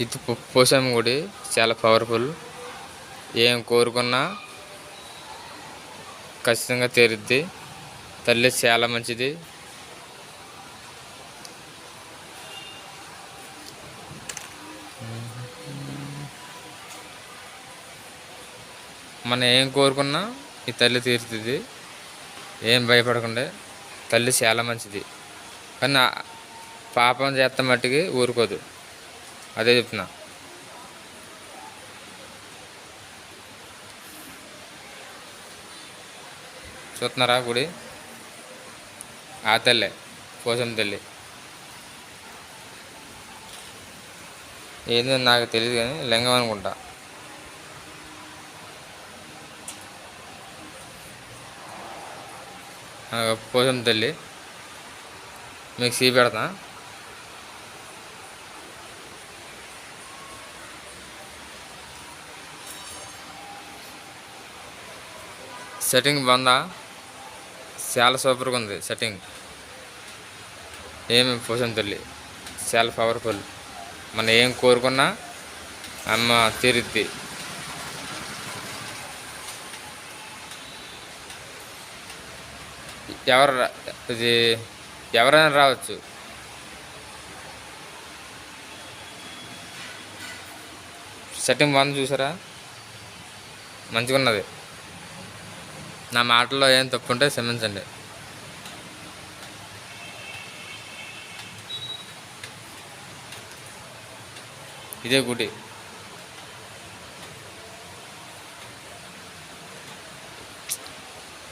ఇది పోసాము గుడి. చాలా పవర్ఫుల్ ఏం కోరుకున్నా ఖచ్చితంగా తీరుద్ది. తల్లి చాలా మంచిది. మనం ఏం కోరుకున్నా ఈ తల్లి తీరుతుంది. ఏం భయపడకుండా తల్లి చాలా మంచిది. కానీ పాపం చేస్తే మట్టుకి ఊరుకోదు. అదే చెప్తున్నా. చూస్తున్నారా గుడి? ఆ తల్లే కోసం తల్లి. ఏందో నాకు తెలియదు కానీ లింగం అనుకుంటా. కోసం తల్లి. మీకు సీ పెడతా. సెట్టింగ్ బాగుందా చాలా సూపర్గా ఉంది సెట్టింగ్ ఏమి పోషన్ తల్లి? చాలా పవర్ఫుల్ మనం ఏం కోరుకున్నా అమ్మ తీరుద్ది. ఎవరు రా- ఇది ఎవరైనా రావచ్చు. సెట్టింగ్ బాగుంది చూసారా? మంచిగా ఉన్నది నా మాటల్లో ఏం తప్పు ఉంటే క్షమించండి. ఇదే గుడి.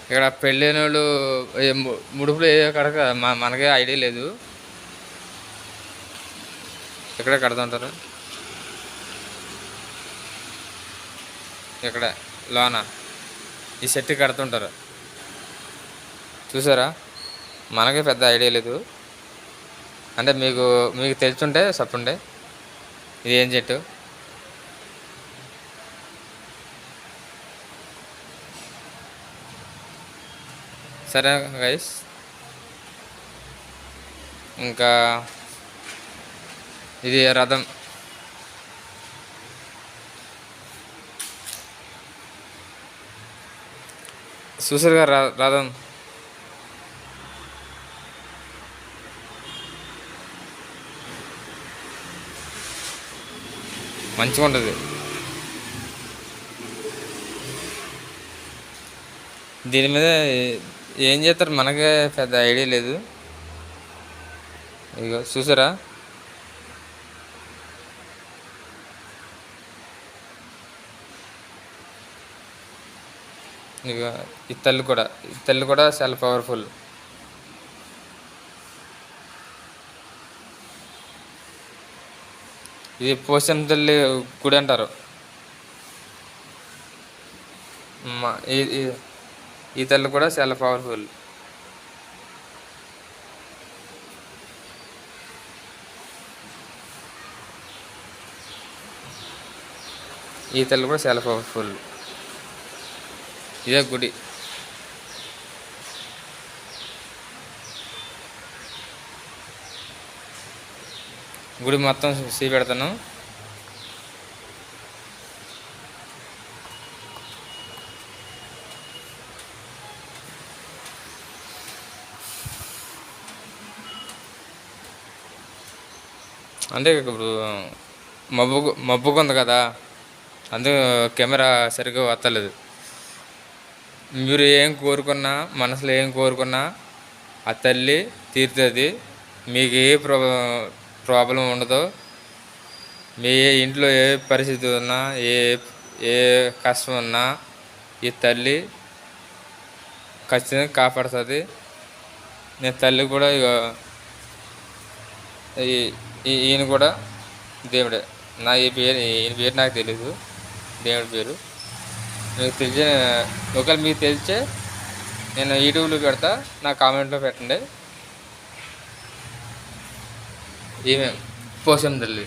ఇక్కడ పెళ్ళైన వాళ్ళు ముడుపులు ఏ కడక మనకే ఐడియా లేదు. ఎక్కడ కడుతుంటారు ఇక్కడ లోనా? ఈ సెట్ కడుతుంటారు. చూసారా? మనకే పెద్ద ఐడియా లేదు. అంటే మీకు మీకు తెలుసుంటే చెప్పండి ఇది ఏం చెట్టు? సరే గైస్. ఇంకా ఇది రథం. చూసారు కదా ర- మంచిగా ఉంటుంది దీని మీద ఏం చేస్తారు? మనకే పెద్ద ఐడియా లేదు. ఇక చూసారా? ఇక ఈ తల్లి కూడా ఈ తల్లి కూడా చాలా పవర్ఫుల్ ఇది పోషన్ తల్లి గుడి అంటారు. ఈ- ఈ- ఈ తల్లి కూడా చాలా పవర్ఫుల్ ఈ తల్లి కూడా చాలా పవర్ఫుల్ ఇదే గుడి. గుడి మొత్తం సీ పెడతాను. అంటే ఇప్పుడు మబ్బు మబ్బుకుంది కదా అందుకు కెమెరా సరిగ్గా వస్తలేదు. మీరు ఏం కోరుకున్నా మనసులో ఏం కోరుకున్నా ఆ తల్లి తీరుతుంది. మీకు ఏ ప్రా ప్రాబ్లం ఉండదు మీ ఇంట్లో ఏ పరిస్థితి ఉన్నా ఏ ఏ కష్టం ఉన్నా ఈ తల్లి ఖచ్చితంగా కాపాడుతుంది. నేను తల్లి కూడా ఇక ఈ- ఈయన కూడా దేవుడే. నా ఈ పేరు ఈయన పేరు నాకు తెలీదు. దేవుడి పేరు. మీకు తెలిసే ఒకవేళ మీకు తెలిస్తే నేను యూట్యూబ్లో పెడతా నా కామెంట్లో పెట్టండి. ఏమేం? పోసం తల్లి.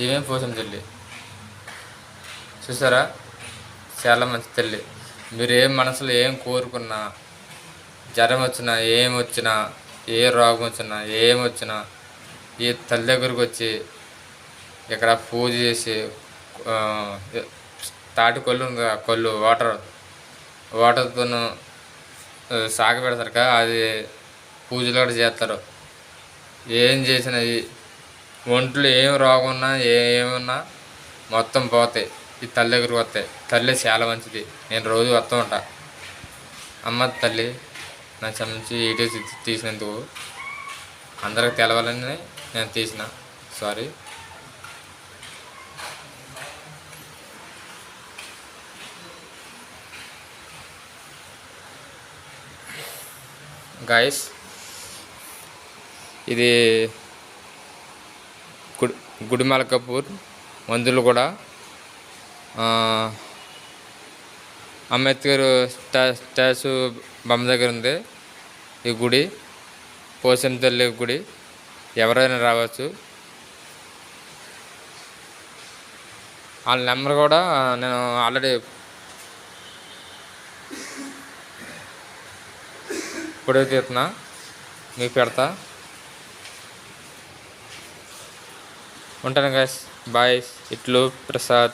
ఏమేం పోసం తల్లి? చూసారా? చాలా మంచి తల్లి. మీరు ఏం మనసులో ఏం కోరుకున్నా జ్వరం వచ్చినా ఏం వచ్చినా ఏ రోగం వచ్చినా ఏం వచ్చినా ఈ తల్లి దగ్గరికి వచ్చి ఇక్కడ పూజ చేసి తాటి కొల్లు ఉంది కొల్లు వాటర్ వాటర్తోను సాగ పెడతారు కదా అది పూజలు కూడా చేస్తారు. ఏం చేసినా ఒంట్లో ఏం రోగం ఏమున్నా మొత్తం పోతాయి. ఈ తల్లి దగ్గరికి వస్తాయి. తల్లి చాలా మంచిది. నేను రోజు వస్తూ ఉంటా. అమ్మ తల్లి నా క్షమించి వీడియో తీసినందుకు అందరికి తెలవాలని నేను తీసిన. సారీ గాయస్ ఇది గుడ్ గుడిమాల కపూర్ మందులు కూడా అంబేద్కర్ స్టా స్టాచ్యూ బొమ్మ దగ్గర ఉంది. ఈ గుడి పోసం తల్లి గుడి ఎవరైనా రావచ్చు. వాళ్ళ నెంబర్ కూడా నేను ఆల్రెడీ ఇప్పుడే తీస్తున్నా. మీకు పెడతా. ఉంటాను గైస్ బాయ్ ఇట్లు ప్రసాద్.